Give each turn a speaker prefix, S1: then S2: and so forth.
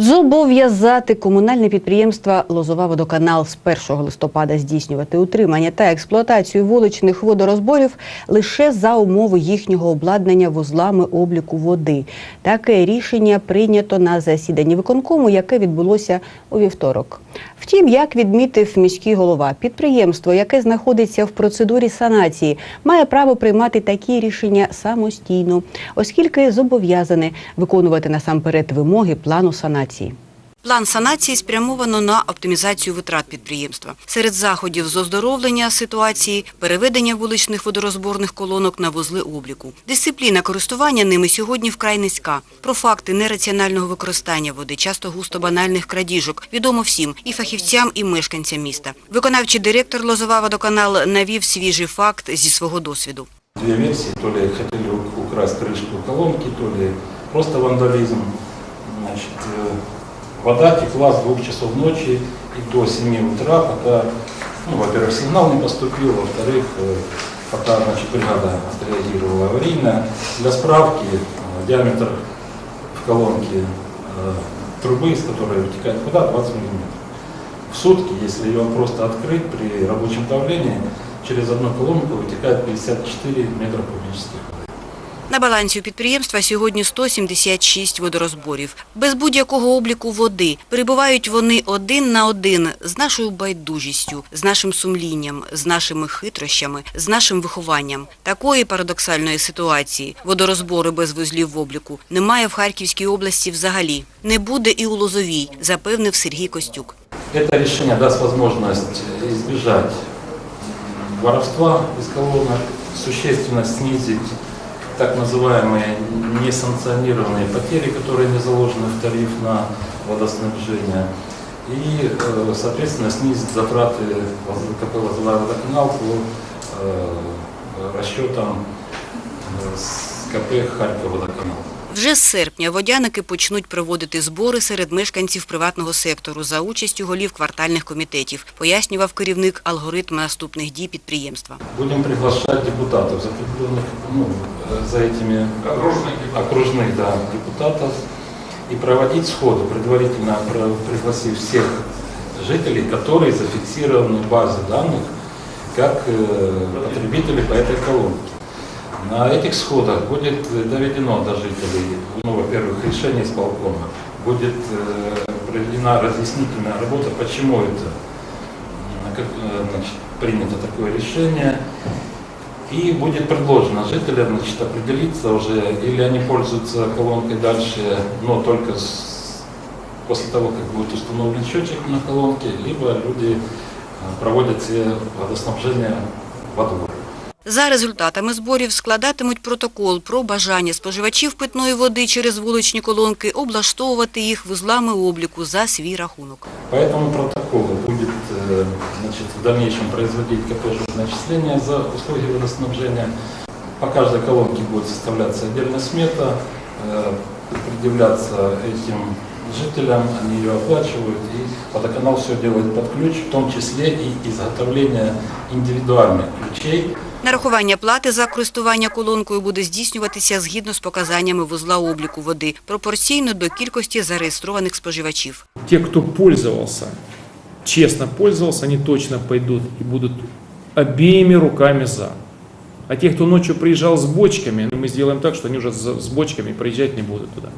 S1: Зобов'язати комунальне підприємство Лозова водоканал з 1 листопада здійснювати утримання та експлуатацію вуличних водорозборів лише за умови їхнього обладнання вузлами обліку води. Таке рішення прийнято на засіданні виконкому, яке відбулося у вівторок. Втім, як відмітив міський голова, підприємство, яке знаходиться в процедурі санації, має право приймати такі рішення самостійно, оскільки зобов'язане виконувати насамперед вимоги плану санації. План санації спрямовано на оптимізацію витрат підприємства. Серед заходів з оздоровлення ситуації, переведення вуличних водорозборних колонок на вузли обліку. Дисципліна користування ними сьогодні вкрай низька. Про факти нераціонального використання води, часто густо банальних крадіжок, відомо всім і фахівцям, і мешканцям міста. Виконавчий директор Лозова водоканал навів свіжий факт зі свого досвіду.
S2: Две версии, то ли хотели украсть крышку колонки, то ли просто вандализм. Значит, э, вода текла с двух часов ночи и до 7 утра, пока, ну, во-первых, сигнал не поступил, во-вторых, э, пока значит, бригада отреагировала аварийно. Для справки, э, диаметр в колонке трубы, из которой вытекает вода, 20 мм. В сутки, если ее просто открыть при рабочем давлении, через одну колонку вытекает 54 метра кубических.
S1: На балансі у підприємства сьогодні 176 водорозборів. Без будь-якого обліку води перебувають вони один на один з нашою байдужістю, з нашим сумлінням, з нашими хитрощами, з нашим вихованням. Такої парадоксальної ситуації водорозбори без вузлів в обліку немає в Харківській області взагалі. Не буде і у Лозовій, запевнив Сергій Костюк.
S2: Это решение даст возможность избежать воровства из колонок, существенно снизить так называемые несанкционированные потери, которые не заложены в тариф на водоснабжение, и, э, соответственно, снизить затраты КП «Лозовая водоканал» по э, расчетам э, с КП «Харьков водоканал».
S1: Вже з серпня водяники почнуть проводити збори серед мешканців приватного сектору за участю голів квартальних комітетів, пояснював керівник алгоритм наступних дій підприємства.
S2: Будем приглашать депутатов, закрепленных ну, э, за этими окружных, да, депутатов и проводить сходу, предварительно про- пригласив всех жителей, которые зафиксированы в базе данных как э, потребители по этой колонке. На этих сходах будет э, доведено до жителей, ну, во-первых, решение исполкома, будет э, проведена разъяснительная работа, почему это как, э, значит, принято такое решение. И будет предложено жителям значит, определиться уже, или они пользуются колонкой дальше, но только с- после того, как будет установлен счетчик на колонке, либо люди проводят себе водоснабжение водой.
S1: За результатами зборів складатимуть протокол про бажання споживачів питної води через вуличні колонки облаштовувати їх вузлами обліку за свій рахунок.
S2: По этому протоколу будет э, значит, в дальнейшем производить КП начисления за услуги водоснабжения. По каждой колонке будет составляться отдельная смета, э, предъявляться этим жителям, они ее оплачивают, и водоканал все делает под ключ, в том числе и изготовление индивидуальных ключей
S1: Нарахування плати за користування колонкою буде здійснюватися згідно з показаннями вузла обліку води, пропорційно до кількості зареєстрованих споживачів.
S3: Те, кто пользовался, честно пользовался, они точно пойдут и будут обеими руками за. А те, кто ночью приезжал с бочками, ну, мы сделаем так, что они уже с с бочками приезжать не будут туда.